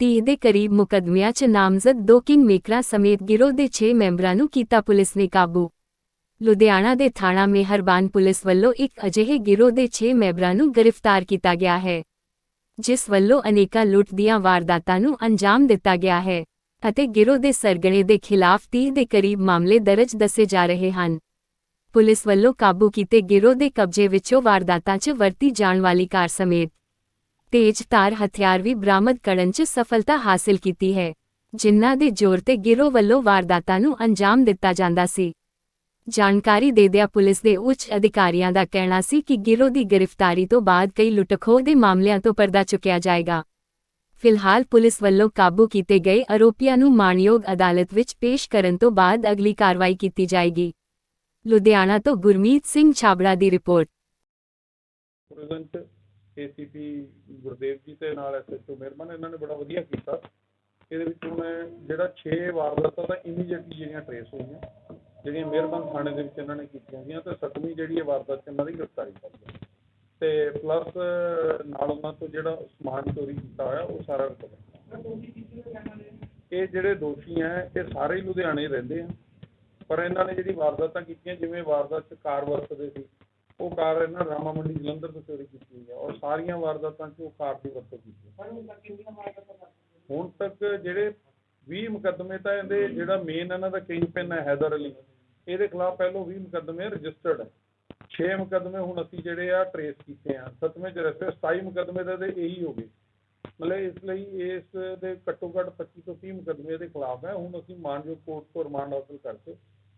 30 ਦੇ ਕਰੀਬ ਮੁਕੱਦਮਿਆਂ 'ਚ ਨਾਮਜ਼ਦ ਦੋ ਕਿੰਗ ਸਮੇਤ ਗਿਰੋਹ ਦੇ 6 ਮੈਂਬਰਾਂ ਨੂੰ ਕੀਤਾ ਪੁਲਿਸ ਨੇ ਕਾਬੂ। ਲੁਧਿਆਣਾ ਦੇ ਥਾਣਾ ਮਿਹਰਬਾਨ ਪੁਲਿਸ ਵੱਲੋਂ ਇੱਕ ਅਜਿਹੇ ਗਿਰੋਹ ਦੇ 6 ਮੈਂਬਰਾਂ ਨੂੰ ਗ੍ਰਿਫਤਾਰ ਕੀਤਾ ਗਿਆ ਹੈ, ਜਿਸ ਵੱਲੋਂ ਅਨੇਕਾਂ ਲੁੱਟ ਦੀਆਂ ਵਾਰਦਾਤਾਂ ਨੂੰ ਅੰਜਾਮ ਦਿੱਤਾ ਗਿਆ ਹੈ ਅਤੇ ਗਿਰੋਹ ਦੇ ਸਰਗਣੇ ਦੇ ਖਿਲਾਫ 30 ਦੇ ਕਰੀਬ ਮਾਮਲੇ ਦਰਜ ਦੱਸੇ ਜਾ ਰਹੇ ਹਨ। ਪੁਲਿਸ ਵੱਲੋਂ ਕਾਬੂ ਕੀਤੇ ਗਿਰੋਹ ਦੇ ਕਬਜ਼ੇ ਵਿੱਚੋਂ ਵਾਰਦਾਤਾਂ 'ਚ ਵਰਤੀ ਜਾਣ ਵਾਲੀ ਕਾਰ ਸਮੇਤ ਤੇਜ਼ ਹਥਿਆਰ ਵੀ ਬਰਾਮਦ ਕਰਨ 'ਚ ਸਫਲਤਾ ਹਾਸਲ ਕੀਤੀ ਹੈ, ਜਿਨ੍ਹਾਂ ਦੇ ਜ਼ੋਰ ਤੇ ਗਿਰੋਹ ਵੱਲੋਂ ਵਾਰਦਾਤਾਂ ਨੂੰ ਅੰਜਾਮ ਦਿੱਤਾ ਜਾਂਦਾ ਸੀ। ਜਾਣਕਾਰੀ ਦੇਦਿਆਂ ਪੁਲਿਸ ਦੇ ਉੱਚ ਅਧਿਕਾਰੀਆਂ ਦਾ ਕਹਿਣਾ ਸੀ ਕਿ ਗਿਰੋਹ ਦੀ ਗ੍ਰਿਫਤਾਰੀ ਤੋਂ ਬਾਅਦ ਕਈ ਲੁੱਟਖੋਹ ਦੇ ਮਾਮਲਿਆਂ ਤੋਂ ਪਰਦਾ ਚੁੱਕਿਆ ਜਾਏਗਾ। ਫਿਲਹਾਲ ਪੁਲਿਸ ਵੱਲੋਂ ਕਾਬੂ ਕੀਤੇ ਗਏ ਆਰੋਪੀਆਂ ਨੂੰ ਮਾਨਯੋਗ ਅਦਾਲਤ ਵਿੱਚ ਪੇਸ਼ ਕਰਨ ਤੋਂ ਬਾਅਦ ਅਗਲੀ ਕਾਰਵਾਈ ਕੀਤੀ ਜਾਏਗੀ। ਲੁਧਿਆਣਾ ਤੋਂ ਗੁਰਮੀਤ ਸਿੰਘ ਛਾਬੜਾ ਦੀ ਰਿਪੋਰਟ। ਏਸੀਪੀ ਗੁਰਦੇਵ ਜੀ ਤੇ ਨਾਲ ਐਸਐਚਓ ਮਿਹਰਬਾਨ ਇਹਨਾਂ ਨੇ ਬੜਾ ਵਧੀਆ ਕੀਤਾ। ਇਹਦੇ ਵਿੱਚੋਂ ਮੈਂ ਜਿਹੜਾ 6 ਵਾਰਦਾਤਾਂ ਦਾ ਇਮੀਡੀਏਟਲੀ ਜਿਹੜੀਆਂ ਟਰੇਸ ਹੋਈਆਂ, ਜਿਹੜੀਆਂ ਮਿਹਰਬਾਨ ਥਾਣੇ ਦੇ ਵਿੱਚ ਇਹਨਾਂ ਨੇ ਕੀਤੀਆਂ ਗਈਆਂ, ਤੇ ਸੱਤਵੀਂ ਜਿਹੜੀ ਇਹ ਵਾਰਦਾਤ 'ਚ ਇਹਨਾਂ ਦੀ ਗ੍ਰਿਫਤਾਰੀ ਕਰ ਲਈ। ਤੇ ਪਲੱਸ ਨਾਲ ਉਹਨਾਂ ਤੋਂ ਜਿਹੜਾ ਸਮਾਨ ਚੋਰੀ ਕੀਤਾ ਹੋਇਆ, ਉਹ ਸਾਰਾ ਰਿਕਵਰ ਇਹ ਜਿਹੜੇ ਦੋਸ਼ੀ ਹੈ ਇਹ ਸਾਰੇ ਲੁਧਿਆਣੇ ਰਹਿੰਦੇ ਆ। ਪਰ ਇਹਨਾਂ ਨੇ ਜਿਹੜੀ ਵਾਰਦਾਤਾਂ ਕੀਤੀਆਂ, ਜਿਵੇਂ ਵਾਰਦਾਤ 'ਚ ਕਾਰ ਵਰਤਦੇ ਸੀ, ਉਹ ਕਾਰ ਇਹਨਾਂ ਰਾਮਾ ਮੰਡੀ ਜਲੰਧਰ ਤੋਂ ਚੋਰੀ ਕੀਤੀ ਔਰ ਸਾਰੀਆਂ ਵਾਰਦਾਤਾਂ 'ਚ ਉਹ ਕਾਰ ਦੀ ਵਰਤੋਂ ਕੀਤੀ। ਹੁਣ ਤੱਕ ਜਿਹੜੇ 20 ਮੁਕੱਦਮੇ ਤਾਂ ਇਹਦੇ ਜਿਹੜਾ ਮੇਨ ਇਹਨਾਂ ਦਾ ਕਿੰਗ ਪਿਨ ਹੈ ਹੈਦਰ ਅਲੀ ਇਹਦੇ ਖਿਲਾਫ ਪਹਿਲੋਂ 20 ਮੁਕੱਦਮੇ ਰਜਿਸਟਰਡ ਹੈ। 6 ਮੁਕੱਦਮੇ ਹੁਣ ਅਸੀਂ ਜਿਹੜੇ ਆ ਟਰੇਸ ਕੀਤੇ ਆ। ਸੱਤਵੇਂ ਚ ਰਸਤੇ 27 ਮੁਕੱਦਮੇ ਤਾਂ ਇਹਦੇ ਇਹੀ ਹੋ ਗਏ। ਮਤਲਬ ਇਸ ਲਈ ਇਸ ਦੇ ਘੱਟੋ ਘੱਟ 25 ਤੋਂ 30 ਮੁਕੱਦਮੇ ਇਹਦੇ ਖਿਲਾਫ ਹੈ। ਹੁਣ ਅਸੀਂ ਮਾਨਯੋਗ ਕੋਰਟ ਤੋਂ ਰਿਮਾਂਡ ਹਾਸਲ ਕਰਕੇ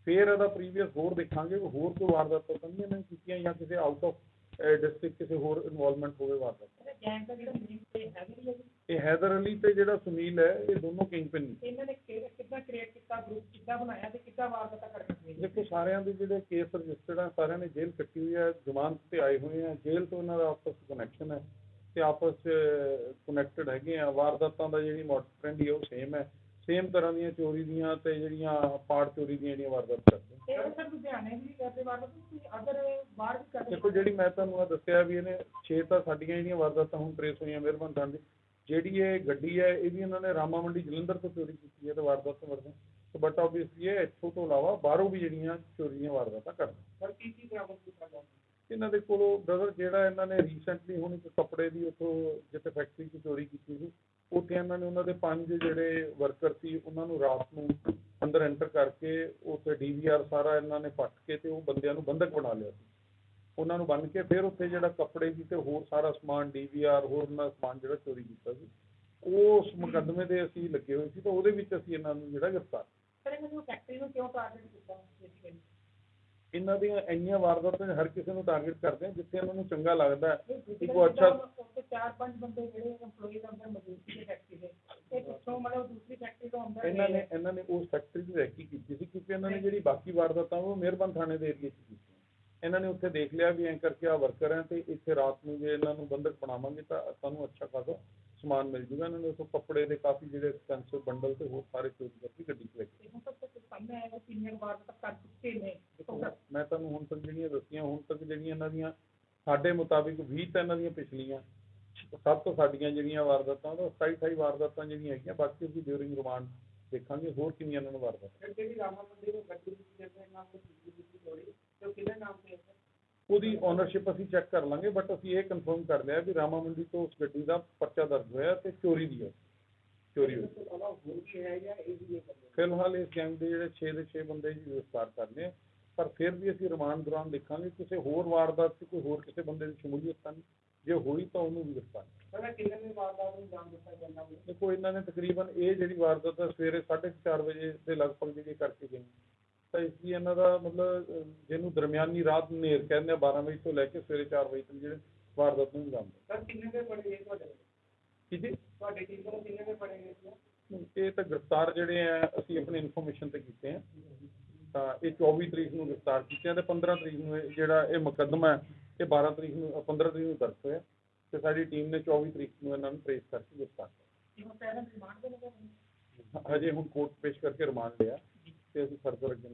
ਫਿਰ ਇਹਦਾ ਪ੍ਰੀਵੀਅਸ ਹੋਰ ਦੇਖਾਂਗੇ। ਹੋਰ ਕੋਈ ਵਾਰਦਾਤਾਂ ਤਾਂ ਨਹੀਂ ਇਹਨਾਂ ਕੀਤੀਆਂ ਜਾਂ ਕਿਸੇ ਆਊਟ ਆਫ ਡਿਸਟ੍ਰਿਕਟ ਕਿਸੇ ਹੋਰ ਇਨਵੋਲਵਮੈਂਟ ਹੋਵੇ ਵਾਰਦਾਤ ਇਹ ਹੈਦਰ ਅਲੀ ਤੇ ਜਿਹੜਾ ਸੁਨੀਲ ਹੈ ਇਹ ਦੋਨੋਂ ਕਿੰਗ ਪਿਨ ਨੇ। ਇਹਨਾਂ ਨੇ ਕਿੱਦਾਂ ਕ੍ਰੀਏਟ ਕੀਤਾ ਗਰੁੱਪ ਕਿੱਦਾਂ ਬਣਾਇਆ ਤੇ ਕਿੱਦਾਂ ਵਾਰਦਾਤਾਂ ਕਰਨੀਆਂ ਦੇਖੋ ਸਾਰਿਆਂ ਦੇ ਜਿਹੜੇ ਕੇਸ ਰਜਿਸਟਰਡ ਆ ਸਾਰਿਆਂ ਨੇ ਜੇਲ੍ਹ ਕੱਟੀ ਹੋਈ ਹੈ ਜ਼ਮਾਨਤ ਤੇ ਆਏ ਹੋਏ ਆ। ਜੇਲ੍ਹ ਤੋਂ ਇਹਨਾਂ ਦਾ ਆਪਸ ਵਿੱਚ ਕਨੈਕਸ਼ਨ ਹੈ ਤੇ ਆਪਸ ਚ ਕਨੈਕਟਡ ਹੈਗੇ ਆ। ਵਾਰਦਾਤਾਂ ਦਾ ਜਿਹੜੀ ਮੋਡ ਟ੍ਰੈਂਡ ਹੈ ਉਹ ਸੇਮ ਹੈ। ਸੇਮ ਤਰ੍ਹਾਂ ਦੀਆਂ ਚੋਰੀ ਦੀਆਂ ਤੇ ਜਿਹੜੀਆਂ ਪਾੜ ਚੋਰੀ ਦੀਆਂ ਜਿਹੜੀਆਂ ਵਾਰਦਾਤਾਂ ਕਰਦੇ। ਇਹ ਸਰ ਲੁਧਿਆਣੇ ਵੀ ਕਰਦੇ ਵਾਰਦਾਤ ਤੁਸੀਂ ਅਦਰ ਬਾਹਰ ਵੀ ਕਰਦੇ ਦੇਖੋ ਜਿਹੜੀ ਮੈਂ ਤੁਹਾਨੂੰ ਆ ਦੱਸਿਆ ਵੀ ਇਹਨੇ 6 ਤਾਂ ਸਾਡੀਆਂ ਜਿਹੜੀਆਂ ਵਾਰਦਾਤਾਂ ਹੁਣ ਟ੍ਰੇਸ ਹੋਈਆਂ ਮਿਹਰਬਾਨ ਦੀ ਜਿਹੜੀ ਇਹ ਗੱਡੀ ਹੈ ਇਹ ਵੀ ਇਹਨਾਂ ਨੇ ਰਾਮਾ ਮੰਡੀ ਜਲੰਧਰ ਤੋਂ ਚੋਰੀ ਕੀਤੀ ਹੈ ਤੇ ਵਾਰਦਾਤ ਤੋਂ ਵਰਦੇ ਸੋ ਬਟ ਆਬਵੀਅਸਲੀ ਇਹ ਇੱਥੋਂ ਤੋਂ ਇਲਾਵਾ ਬਾਹਰੋਂ ਵੀ ਜਿਹੜੀਆਂ ਚੋਰੀ ਦੀਆਂ ਵਾਰਦਾਤਾਂ ਕਰਦੇ ਸਰ ਕੀ ਕੀ ਬਰਾਮਦ ਕੀਤਾ ਗਿਆ? ਇਹਨਾਂ ਦੇ ਕੋਲੋਂ ਬ੍ਰਦਰ ਜਿਹੜਾ ਇਹਨਾਂ ਨੇ ਰੀਸੈਂਟਲੀ ਹੁਣ ਇੱਕ ਕੱਪੜੇ ਦੀ ਉੱਥੋਂ ਜਿੱਥੇ ਫੈਕਟਰੀ 'ਚ ਚੋਰੀ ਕੀਤੀ ਸੀ ਉੱਥੇ ਇਹਨਾਂ ਨੇ ਉਹਨਾਂ ਦੇ ਪੰਜ ਜਿਹੜੇ ਵਰਕਰ ਸੀ ਉਹਨਾਂ ਨੂੰ ਰਾਤ ਨੂੰ ਅੰਦਰ ਐਂਟਰ ਕਰਕੇ ਉੱਥੇ ਡੀਵੀਆਰ ਸਾਰਾ ਇਹਨਾਂ ਨੇ ਪੱਟ ਕੇ ਤੇ ਉਹ ਬੰਦਿਆਂ ਨੂੰ ਬੰਦਕ ਬਣਾ ਲਿਆ ਸੀ। ਉਹਨਾਂ ਨੂੰ ਬੰਨ ਕੇ ਫਿਰ ਉੱਥੇ ਜਿਹੜਾ ਕੱਪੜੇ ਦੀ ਤੇ ਹੋਰ ਸਾਰਾ ਸਮਾਨ ਡੀਵੀਆਰ ਹੋਰ ਉਹਨਾਂ ਸਮਾਨ ਜਿਹੜਾ ਚੋਰੀ ਕੀਤਾ ਸੀ ਉਸ ਮੁਕੱਦਮੇ ਦੇ ਅਸੀਂ ਲੱਗੇ ਹੋਏ ਸੀ ਤਾਂ ਉਹਦੇ ਵਿੱਚ ਅਸੀਂ ਇਹਨਾਂ ਨੂੰ ਜਿਹੜਾ ਗ੍ਰਿਫਤਾਰ ਸਰ ਇਹਨਾਂ ਨੂੰ ਫੈਕਟਰੀ ਨੂੰ ਕਿਉਂ ਟਾਰਗੇਟ ਕੀਤਾ ਇਹਨਾਂ ਦੀਆਂ ਇੰਨੀਆਂ ਵਾਰਦਾਤਾਂ ਹਰ ਕਿਸੇ ਨੂੰ ਟਾਰਗੇਟ ਕਰਦੇ ਆ ਜਿੱਥੇ ਇਹਨਾਂ ਨੂੰ ਚੰਗਾ ਲੱਗਦਾ ਹੈ ਕਿ ਕੋਈ ਅੱਛਾ ਉੱਥੇ ਚਾਰ ਪੰਜ ਬੰਦੇ ਜਿਹੜੇ EMPLOYEES ਅੰਦਰ ਮੌਜੂਦ ਸੀ ਫੈਕਟਰੀ ਦੇ ਇਹ ਪਿੱਛੋਂ ਮਤਲਬ ਦੂਸਰੀ ਫੈਕਟਰੀ ਤੋਂ ਅੰਦਰ ਇਹਨਾਂ ਨੇ ਇਹਨਾਂ ਨੇ ਉਸ ਫੈਕਟਰੀ 'ਚ ਰੈਕੀ ਕੀਤੀ ਸੀ ਕਿਉਂਕਿ ਇਹਨਾਂ ਨੇ ਜਿਹੜੀ ਬਾਕੀ ਵਾਰਦਾਤਾਂ ਉਹ ਮਿਹਰਬਾਨ ਥਾਣੇ ਦੇ ਏਰੀਏ 'ਚ ਕੀਤੀਆਂ। ਇਹਨਾਂ ਨੇ ਉੱਥੇ ਦੇਖ ਲਿਆ ਵੀ ਐਂ ਕਰਕੇ ਆ ਵਰਕਰ ਹੈ ਤੇ ਇੱਥੇ ਰਾਤ ਨੂੰ ਜੇ ਇਹਨਾਂ ਨੂੰ ਬੰਦਕ ਬਣਾਵਾਂਗੇ ਤਾਂ ਸਾਨੂੰ ਅੱਛਾ ਖਾਸਾ ਸਮਾਨ ਮਿਲ ਜੂਗਾ। ਇਹਨਾਂ ਨੇ ਉੱਥੋਂ ਕੱਪੜੇ ਦੇ ਕਾਫੀ ਜਿਹੜੇ ਐਕਸਪੈਂਸਿਵ ਬੰਡਲ ਤੇ ਹੋਰ ਸਾਰੇ ਚੋਰੀ ਕਰਕੇ ਗੱਡੀ 'ਚ ਲੈ ਕੇ ਹੁਣ ਤੱਕ ਸਾਹਮਣੇ ਆਇਆ ਕਿ ਕਿੰਨੀਆਂ ਵਾਰਦਾਤਾਂ ਕਰ ਚੁੱਕੇ ਨੇ ਮੈਂ ਤੁਹਾਨੂੰ ਹੁਣ ਤੱਕ ਜਿਹੜੀਆਂ ਦੱਸੀਆਂ, ਹੁਣ ਤੱਕ ਜਿਹੜੀਆਂ ਇਹਨਾਂ ਦੀਆਂ ਸਾਡੇ ਮੁਤਾਬਿਕ 20 ਤਾਂ ਇਹਨਾਂ ਦੀਆਂ ਪਿਛਲੀਆਂ ਸਭ ਤੋਂ ਸਾਡੀਆਂ ਜਿਹੜੀਆਂ ਵਾਰਦਾਤਾਂ ਉਹ 27 28 ਵਾਰਦਾਤਾਂ ਜਿਹੜੀਆਂ ਹੈਗੀਆਂ ਬਾਕੀ ਅਸੀਂ ਡਿਊਰਿੰਗ ਰਿਮਾਂਡ ਦੇਖਾਂਗੇ ਹੋਰ ਕਿੰਨੀਆਂ ਇਹਨਾਂ ਨੂੰ ਵਾਰਦਾਤਾਂ ਫਿਰ ਜਿਹੜੀ ਰਾਮਾ ਮੰਡੀ ਨੂੰ ਗੱਡੀ ਵਿੱਚ ਜਿਹੜੇ ਨਾਮ ਤੋਂ ਚੀਜ਼ ਦੀ ਚੋਰੀ? ਤੇ ਉਹ ਕਿਹਦੇ ਨਾਮ ਤੇ ਹੈ? ਸਰ ਉਹਦੀ ਓਨਰਸ਼ਿਪ ਅਸੀਂ ਚੈੱਕ ਕਰ ਲਾਂਗੇ ਬਟ ਅਸੀਂ ਇਹ ਕਨਫਰਮ ਕਰ ਲਿਆ ਵੀ ਰਾਮਾ ਮੰਡੀ ਤੋਂ ਉਸ ਗੱਡੀ ਦਾ ਪਰਚਾ ਦਰਜ ਹੋਇਆ ਤੇ ਚੋਰੀ ਦੀ ਹੈ। ਚੋਰੀ ਹੋਈ। ਫਿਲਹਾਲ ਇਸ ਗੈਂਗ ਦੇ ਜਿਹੜੇ 6 ਦੇ 6 ਬੰਦੇ ਜੀ ਗ੍ਰਿਫਤਾਰ ਕਰ ਲਏ ਆ। ਪਰ ਫਿਰ ਵੀ ਅਸੀਂ ਰਿਮਾਂਡ ਦੌਰਾਨ ਦੇਖਾਂਗੇ ਕਿਸੇ ਹੋਰ ਵਾਰਦਾਤ 'ਚ ਕੋਈ ਹੋਰ ਕਿਸੇ ਬੰਦੇ ਦੀ ਸ਼ਮੂਲੀਅਤ ਤਾਂ ਨਹੀਂ। ਜੇ ਹੋਈ ਤਾਂ ਉਹਨੂੰ ਵੀ ਗ੍ਰਿਫਤਾਰ ਸਰ ਕਿੰਨੇ ਵੀ ਵਾਰਦਾਤ ਨੂੰ ਜਾਣ ਦਿੱਤਾ ਜਾਂਦਾ ਦੇਖੋ ਇਹਨਾਂ ਨੇ ਤਕਰੀਬਨ ਇਹ ਜਿਹੜੀ ਵਾਰਦਾਤ ਹੈ ਸਵੇਰੇ 4:30 ਵਜੇ ਦੇ ਲਗਭਗ ਜਿਹੜੀ ਕਰਕੇ ਗਏ ਤਾਂ ਇਸ ਲਈ ਇਹਨਾਂ ਦਾ ਮਤਲਬ ਜਿਹਨੂੰ ਦਰਮਿਆਨੀ ਰਾਤ ਹਨੇਰ ਕਹਿੰਦੇ ਆ 12 ਵਜੇ ਤੋਂ ਲੈ ਕੇ ਸਵੇਰੇ 4 ਵਜੇ ਤੱਕ ਜਿਹੜੇ ਵਾਰਦਾਤ ਨੂੰ ਅੰਜਾਮ ਦਿੱਤਾ। ਸਰ ਕਿੰਨੇ ਦੇ ਬੜੇ ਇਹ ਤੁਹਾਡੇ? ਕੀ ਜੀ? ਤੁਹਾਡੇ ਟੀਮ ਨੂੰ ਕਿੰਨੇ ਦੇ ਬੜੇ ਇਹ ਇਹ ਤਾਂ ਗ੍ਰਿਫਤਾਰ ਜਿਹੜੇ ਆ ਅਸੀਂ ਆਪਣੀ ਇਨਫੋਰਮੇਸ਼ਨ ਤੇ ਕੀਤੇ ਆ। ਤਾਂ ਇਹ 24 ਤਰੀਕ ਨੂੰ ਗ੍ਰਿਫਤਾਰ ਕੀਤੇ ਆ ਤੇ 15 ਤਰੀਕ ਨੂੰ ਇਹ ਜਿਹੜਾ ਇਹ ਮੁਕੱਦਮਾ ਹੈ ਇਹ 12 ਤਰੀਕ ਨੂੰ ਅ, 15 ਤਰੀਕ ਨੂੰ ਦਰਜ ਹੋਇਆ ਤੇ ਸਾਡੀ ਟੀਮ ਨੇ 24 ਤਰੀਕ ਨੂੰ ਇਹਨਾਂ ਨੂੰ ਟ੍ਰੇਸ ਕਰਕੇ ਗ੍ਰਿਫਤਾਰ ਕੀਤਾ। ਹਜੇ ਹੁਣ ਕੋਰਟ ਪੇਸ਼ ਕਰਕੇ ਰਿਮਾਂਡ ਲਿਆ ਤੇ ਅਸੀਂ ਫਰਦਰ ਅੱਗੇ